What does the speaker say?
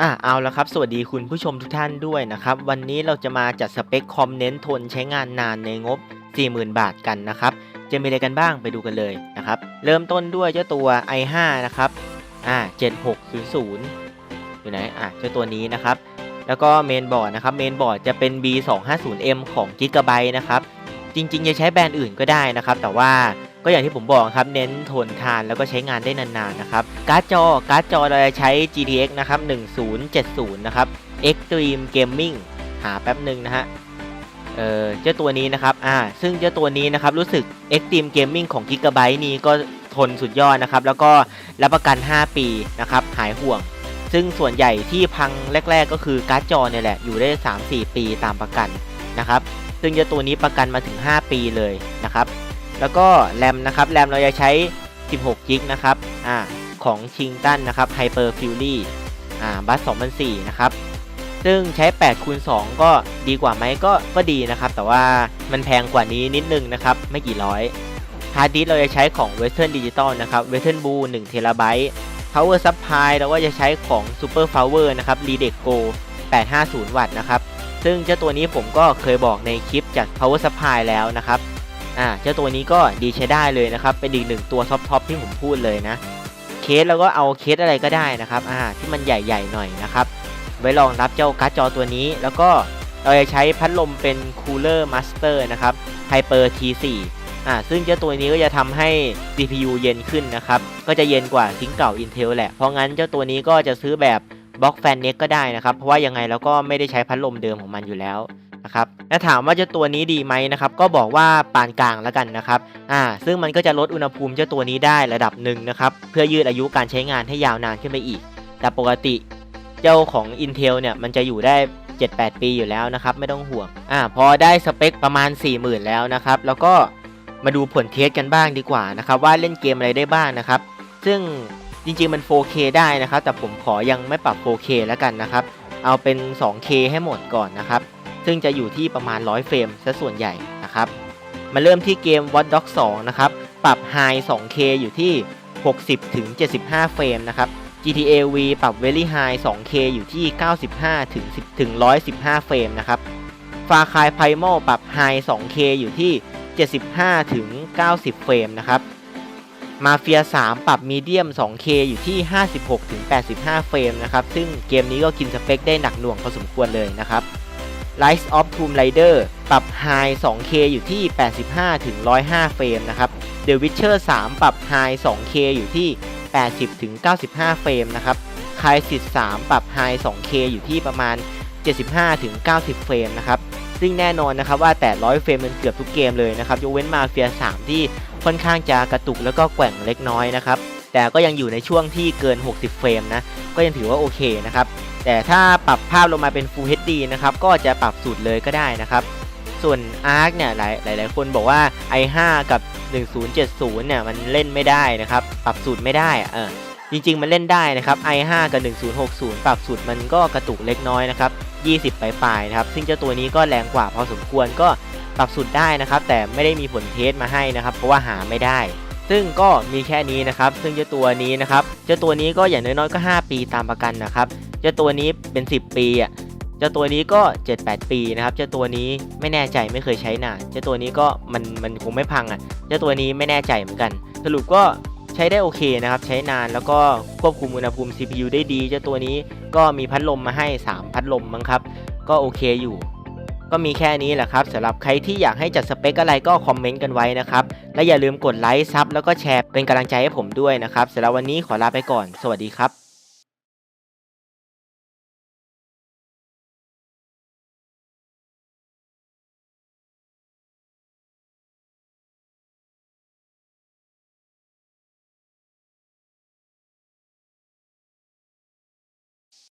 อะเอาละครับ สวัสดีคุณผู้ชมทุกท่านด้วยนะครับ วันนี้เราจะมาจัดสเปคคอมเน้นทนใช้งานนานในงบ 40,000 บาทกันนะครับ จะมีอะไรกันบ้างไปดูกันเลยนะครับ เริ่มต้นด้วยเจ้าตัว i5 นะครับอ่า7600อยู่ไหนอะเจ้าตัวนี้นะครับ แล้วก็เมนบอร์ดนะครับ เมนบอร์ดจะเป็น B250M ของ Gigabyte นะครับ จริงๆ จะใช้แบรนด์อื่นก็ได้นะครับ แต่ว่า ก็อย่างที่ผมบอกครับเน้นทนทานแล้วก็ใช้งานได้นานๆนะครับการ์ดจอการ์ดจอเราจะใช้ GTX นะครับ1070 นะครับ Extreme Gaming หาแป๊บหนึ่งนะฮะเออเจ้าตัวนี้นะครับอ่าซึ่งเจ้าตัวนี้นะครับรู้สึก Extreme Gaming ของ Gigabyte นี้ก็ทนสุดยอดนะครับ แล้วก็รับประกัน 5 ปีนะครับหายห่วง ซึ่งส่วนใหญ่ที่พังแรก ๆ ก็คือการ์ดจอเนี่ยแหละ อยู่ได้ 3-4 ปีตามประกันนะครับ ซึ่งเจ้าตัวนี้ประกันมาถึง 5 ปีเลยนะครับ แล้วก็แรมนะครับแรมเราจะใช้ 16 กิกนะครับอ่าของชิงตันนะครับ Hyper Fury อ่าบัส2004 นะครับ ซึ่งใช้ 8 คูณ 2 ก็ดีกว่าไหมก็ก็ดีนะครับ แต่ว่ามันแพงกว่านี้นิดนึงนะครับ ไม่กี่ร้อยฮาร์ดดิสเราจะใช้ของ Western Digital นะครับ Western Blue 1 t b Power Supply เราก็จะใช้ของ Super Power นะครับ Redex Go 850 วัตต์นะครับ ซึ่งเจ้าตัวนี้ผมก็เคยบอกในคลิปจาก Power Supply แล้วนะครับ อ่าเจ้าตัวนี้ก็ดีใช้ได้เลยนะครับ เป็นอีกหนึ่งตัวท็อปๆที่ผมพูดเลยนะ เคสแล้วก็เอาเคสอะไรก็ได้นะครับอ่าที่มันใหญ่ๆหน่อยนะครับ ไว้รองรับเจ้าการ์ดจอตัวนี้ แล้วก็เราจะใช้พัดลมเป็น Cooler Master นะครับ Hyper T4 อ่าซึ่งเจ้าตัวนี้ก็จะทำให้ CPU เย็นขึ้นนะครับ ก็จะเย็นกว่าซิงเก่า Intel แหละ เพราะงั้นเจ้าตัวนี้ก็จะซื้อแบบบล็อกแฟนเน็กก็ได้นะครับ เพราะว่ายังไงเราก็ไม่ได้ใช้พัดลมเดิมของมันอยู่แล้ว นะครับและถามว่าเจ้าตัวนี้ดีไหมนะครับก็บอกว่าปานกลางแล้วกันนะครับอ่าซึ่งมันก็จะลดอุณหภูมิเจ้าตัวนี้ได้ระดับหนึ่งนะครับเพื่อยืดอายุการใช้งานให้ยาวนานขึ้นไปอีก แต่ปกติเจ้าของ Intel เนี่ยมันจะอยู่ได้ 7-8 ปีอยู่แล้วนะครับไม่ต้องห่วงอ่าพอได้สเปคประมาณ 40,000 แล้วนะครับแล้วก็มาดูผลเทสกันบ้างดีกว่านะครับว่าเล่นเกมอะไรได้บ้างนะครับ ซึ่งจริงๆมัน 4K ได้นะครับ แต่ผมขอยังไม่ปรับ 4K แล้วกันนะครับ เอาเป็น 2K ให้หมดก่อนนะครับ ซึ่งจะอยู่ที่ประมาณ 100 เฟรมซะส่วนใหญ่นะครับ มาเริ่มที่เกม Watch Dogs 2 นะครับ ปรับ High 2K อยู่ที่ 60 ถึง 75 เฟรมนะครับ GTA V ปรับ Very High 2K อยู่ที่ 95 ถึง 10 ถึง 115 เฟรมนะครับ Far Cry Primal ปรับ High 2K อยู่ที่ 75 ถึง 90 เฟรมนะครับ Mafia 3ปรับ Medium 2K อยู่ที่ 56 ถึง 85 เฟรมนะครับ ซึ่งเกมนี้ก็กินสเปคได้หนักหน่วงพอสมควรเลยนะครับ Rise of Tomb Raider ปรับ High 2K อยู่ที่ 85ถึง105เฟรมนะครับ The Witcher 3 ปรับ High 2K อยู่ที่ 80ถึง95เฟรมนะครับ Crysis 3 ปรับ High 2K อยู่ที่ประมาณ 75ถึง90เฟรมนะครับซึ่งแน่นอนนะครับว่าแต่ 100 เฟรมมันเกือบทุกเกมเลยนะครับยกเว้นมาเฟีย 3 ที่ค่อนข้างจะกระตุกแล้วก็แกว่งเล็กน้อยนะครับแต่ก็ยังอยู่ในช่วงที่เกิน 60 เฟรมนะก็ยังถือว่าโอเคนะครับ แต่ถ้าปรับภาพลงมาเป็น Full HD นะครับ ก็จะปรับสูตรเลยก็ได้นะครับ ส่วน ARC เนี่ยหลายหลายคนบอกว่า i5 กับ 1070 เนี่ยมันเล่นไม่ได้นะครับ ปรับสูตรไม่ได้อะเออจริง ๆ มันเล่นได้นะครับ i5 กับ 1060 ปรับสูตรมันก็กระตุกเล็กน้อยนะครับ 20 ปลายๆนะครับ ซึ่งเจ้าตัวนี้ก็แรงกว่าพอสมควรก็ปรับสูตรได้นะครับ แต่ไม่ได้มีผลเทสมาให้นะครับ เพราะว่าหาไม่ได้ ซึ่งก็มีแค่นี้นะครับ ซึ่งเจ้าตัวนี้นะครับ เจ้าตัวนี้ก็อย่างน้อยๆก็ 5 ปีตามประกันนะครับ เจ้าตัวนี้เป็น 10 ปีอะเจ้าตัวนี้ก็ 7-8 ปีนะครับเจ้าตัวนี้ไม่แน่ใจไม่เคยใช้นานเจ้าตัวนี้ก็มันมันคงไม่พังอะเจ้าตัวนี้ไม่แน่ใจเหมือนกัน สรุปก็ใช้ได้โอเคนะครับ ใช้นานแล้วก็ควบคุมอุณหภูมิ CPU ได้ดี เจ้าตัวนี้ก็มีพัดลมมาให้ 3 พัดลมมั้งครับ ก็โอเคอยู่ ก็มีแค่นี้แหละครับสำหรับใครที่อยากให้จัดสเปคอะไรก็คอมเมนต์กันไว้นะครับ และอย่าลืมกดไลค์ซับแล้วก็แชร์เป็นกำลังใจให้ผมด้วยนะครับสำหรับวันนี้ขอลาไปก่อน สวัสดีครับ